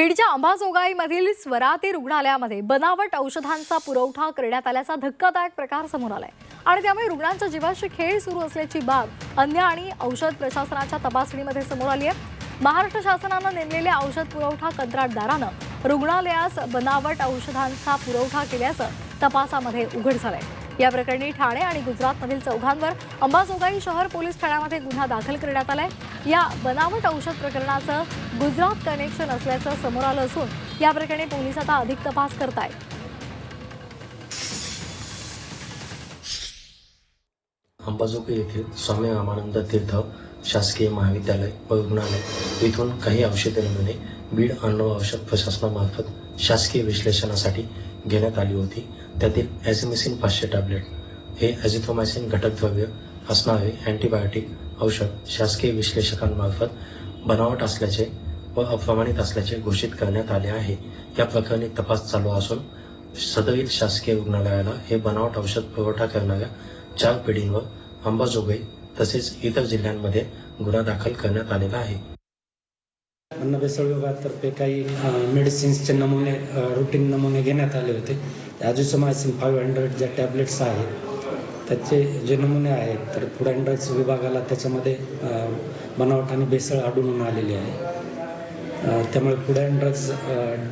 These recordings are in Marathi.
बीडच्या अंबाजोगाईमधील स्वराती रुग्णालयामध्ये बनावट औषधांचा पुरवठा करण्यात आल्याचा धक्कादायक प्रकार समोर आलाय. आणि त्यामुळे रुग्णांच्या जीवाशी खेळ सुरू असल्याची बाब अन्न आणि औषध प्रशासनाच्या तपासणीमध्ये समोर आली आहे. महाराष्ट्र शासनानं नेमलेल्या औषध पुरवठा कंत्राटदारानं रुग्णालयास बनावट औषधांचा पुरवठा केल्याचं तपासामध्ये उघड झालंय. या प्रकरणी ठाणे आणि गुजरातमधील चौघांवर अंबाजोगाई शहर पोलीस ठाण्यामध्ये गुन्हा दाखल करण्यात आलाय. या बनावट औषध प्रकरणाचं गुजरात कनेक्शन असल्याचं समोर आलं असून या प्रकरणी पोलीस आता अधिक तपास करतायत. अंबाजोगाई येथील स्वामी रामानंद तीर्थ शासकीय महाविद्यालय व रुग्णालय इथून काही औषधे नमुने बीड अन्न औषध प्रशासनामार्फत शासकीय विश्लेषणासाठी घेण्यात आली होती. त्यातील ॲझिमिसिन पाचशे टॅबलेट हे ॲझिथोमायसिन घटकद्रव्य असणारे अँटीबायोटिक औषध शासकीय विश्लेषकांमार्फत बनावट असल्याचे व अप्रमाणित असल्याचे घोषित करण्यात आले आहे. या प्रकरणी तपास चालू असून सदरील शासकीय रुग्णालयाला हे बनावट औषध पुरवठा करणाऱ्या चार पिढींवर अंबाजोगाई तसेच इतर जिल्ह्यांमध्ये गुन्हा दाखल करण्यात आलेला आहे. अन्न भेसळ विभागातर्फे काही मेडिसिन्सचे नमुने रुटीन नमुने घेण्यात आले होते. ॲजिसोमायसिन फाईव्ह हंड्रेड ज्या टॅबलेट्स आहेत त्याचे जे नमुने आहेत तर फूड अँड ड्रग्स विभागाला त्याच्यामध्ये बनावट आणि भेसळ आढळून आलेली आहे. त्यामुळे फूड अँड ड्रग्स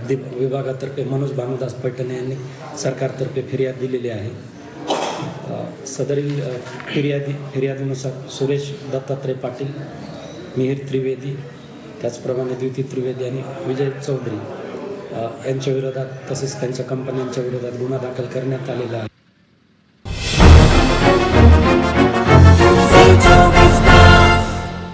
दि- विभागातर्फे मनोज भानुदास पैठणे यांनी सरकारतर्फे फिर्याद दिलेली आहे. सदरील फिर्यादी फिर्यादीनुसार सुरेश दत्तात्रय पाटील मिहिर त्रिवेदी त्याचप्रमाणे द्युती त्रिवेदी आणि विजय चौधरी यांच्या विरोधात तसेच त्यांच्या कंपन्यांच्या विरोधात गुन्हा दाखल करण्यात आलेला आहे.